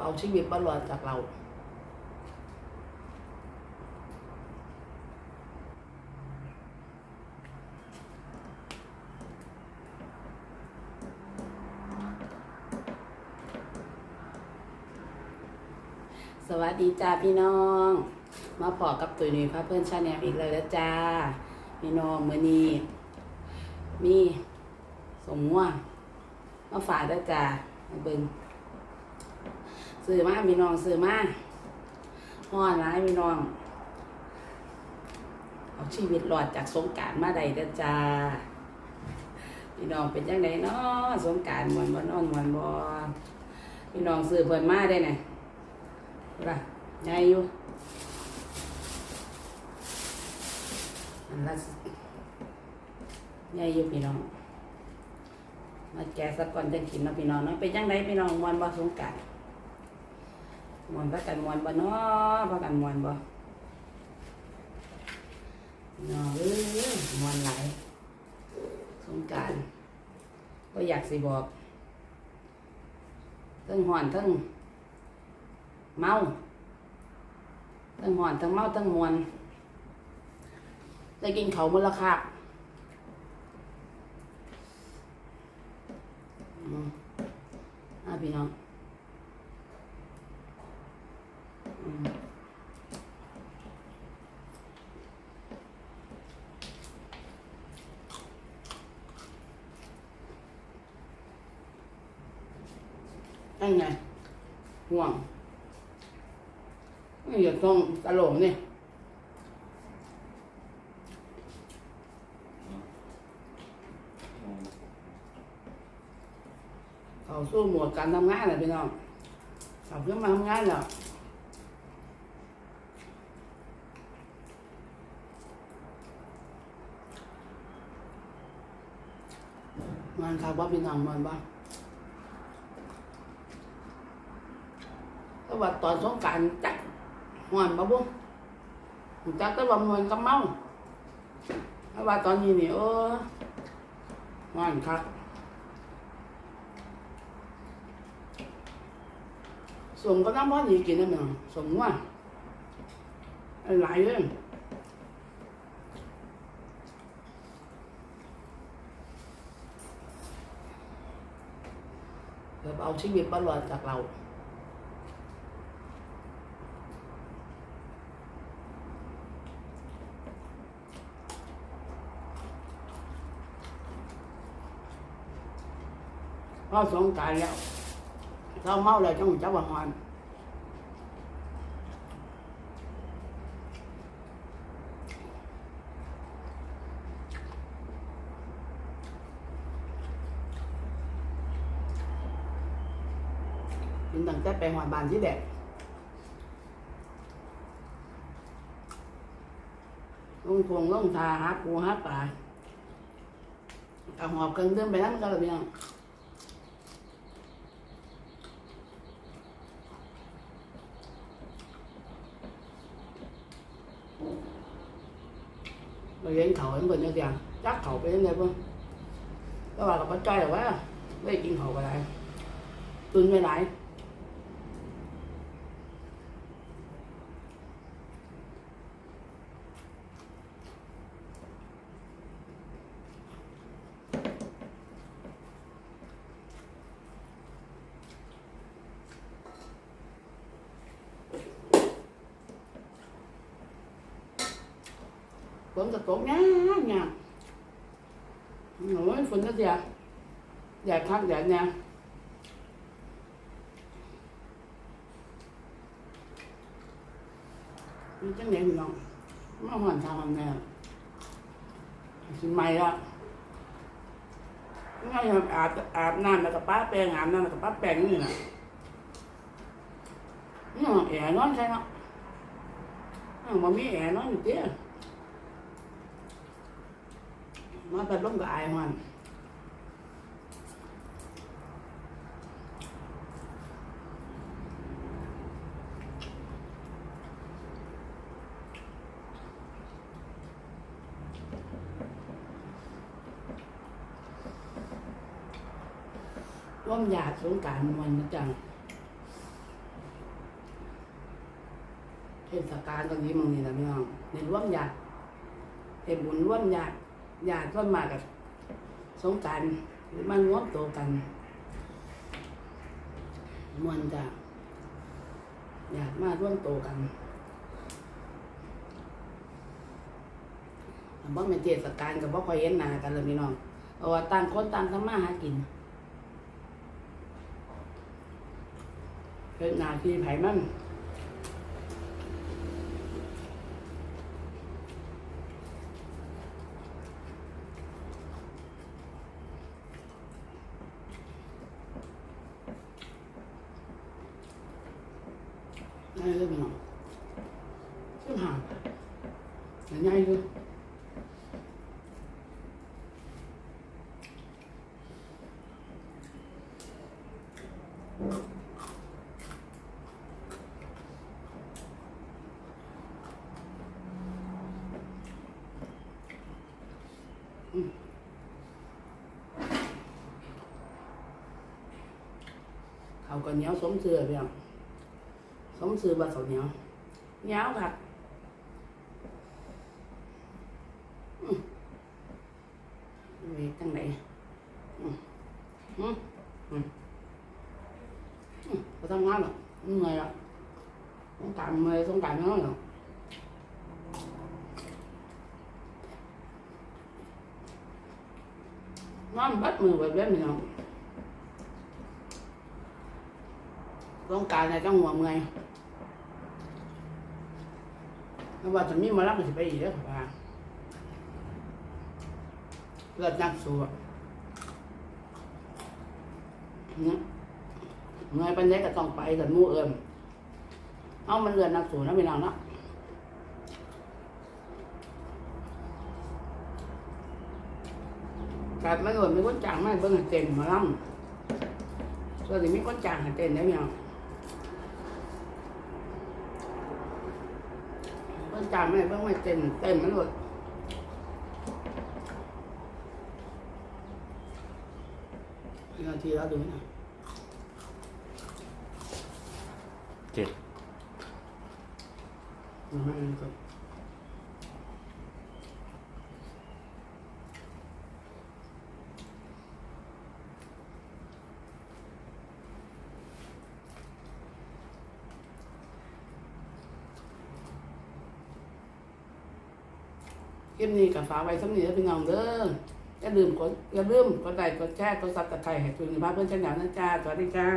เอาชีวิตบรอดจากเรา สวัสดีจ้าพี่น้อง มาพอกับตุยนุยพระเพื่อนชาแนลอีกแล้วแล้วจ้า พี่น้องมือนี้มีสมงัวมาฝากแล้วจ้ามาเบิ่ง ซื้อมาพี่น้องซื้อมาห่อร้ายพี่น้อง เอาชีวิตรอดจากสงการมาได้แล้วจ้าพี่น้องเป็นยังไงเนาะสงการมวนบ่นอนมวนบ่พี่น้องซื้อเพิ่นมาได้ไงล่ะใหญ่อยู่อันละใหญ่อยู่พี่น้องมาแกะสักก่อนจะกินเนาะพี่น้องเนาะเป็นยังไงพี่น้องมวนบ่สงการ มวนพักกันมวนบ่เนาะพักกันมวนบ่พี่น้องเอ้ยมวนหลยสงการก็อยากสิบอกทั้งห่อนทั้งเมาทั้งหอนทั้งเมาทั้งมวนได้กินเขาวมูลค่าอืมอ่าพี่น้องอืม นั่นไงห่วงนี่อย่าต้องตลกนี่ยเขาสู้หมวดการทำงานเลยพี่น้องเขาขึ้นมาทำงานแล้วงานครับว่าพี่น้องมันบ้างก็ ว่าตอนสงการจักหอนบ่บุจักแต่ว่ามวนกับเมาเพราะว่าตอนนี้นี่เออหอนคักสมก็น้ำมันอีกินนั่นเนาะสมว่าหลายเลยแบบเอาชีวิตบรอดจากเรา พอสงกรารแล้ว เราเมาแล้วจังจับว่าหอนกินตั้งแต่ไปหอนบานที่แดดลงทวงลงทาหาปูหาปลาเอาหอบกันเครื่นก็เลยยัง เดินไปนั่น นกับตกงามงามโอ้ยฝนก็แดดแดดพักแดดเนี่ยมันจ้าเหนพี่น้องมาหอนทางมันแน่นใหม่ละง่ายครับอาบอาบน้ำแล้วก็ป้าแปรงอาบน้ำแล้วก็ป้าแปรงนี่นะนี่ห้องแอร์นอนใช่ไหมห้องมันมีแอร์นอนอยู่เตี้ย มาแต่ล้มกับไอมันร่มหยาดสงการมันนะจังเทศกาลตรงนี้มึงนี่นะพี่น้องในร่วมญาติเห็นบุญร่วมญาติ ญาติร่วมมากับสงการมันร่วมตัวกันมวนจ้ะญาติมาร่วมโตกันบ่เป็นเทศกาลกับบ่คอยเห็นหน้ากันเลยพี่น้องเพราะว่าต่างคนต่างทำมาหากินเป็นหน้าที่ไผมัน ง่ายเลยพี่น้องซึ่งห่างแต่ง่ายเลยอืมเขาก็เหนียวสมเสือพี่น้องสมซื้อบัตรเขาเหนียวเหนียวค่ะอืมมีตั้งไหนอืมอืมอืมอืมไปทำงานหรอกเหนื่อยอะสงกรารเมื่อยสงกรารไม่น้อยหรอกนอนบัดมือแบบนี้พี่น้อ งสงกรารในจังหัวเมื่อยไม่ว่าจะมีมารับมันจะไปอีกแล้วค่ะเลือดนักสู้เนี่ยเงยปันเด็กก็ต้องไปกับมู่เอิมเอามันเลือดนักสู้นะพี่น้องเนาะการไม่เอิมมีคนจ้างไม่เบิ่งเต็มมาล่ำส่วนที่มีคนจ้างให้เต็มได้พี่น้อ งเพิ่นจำไม่เพิ่งไม่เต็มเต็มมันหมดอีกนาทีแล้วดูนะเจ็ดดูให้มันก่อนค ลิปนี้กับฟ้าไว้สำนีแล้วพี่น้องเด้ออย่าลืมกดอย่าลืมกดไลค์กดแชร์กดซับสไครต์ให้คุณภาพเพื่อนชแนลนะจ้าสวัสดีจ้า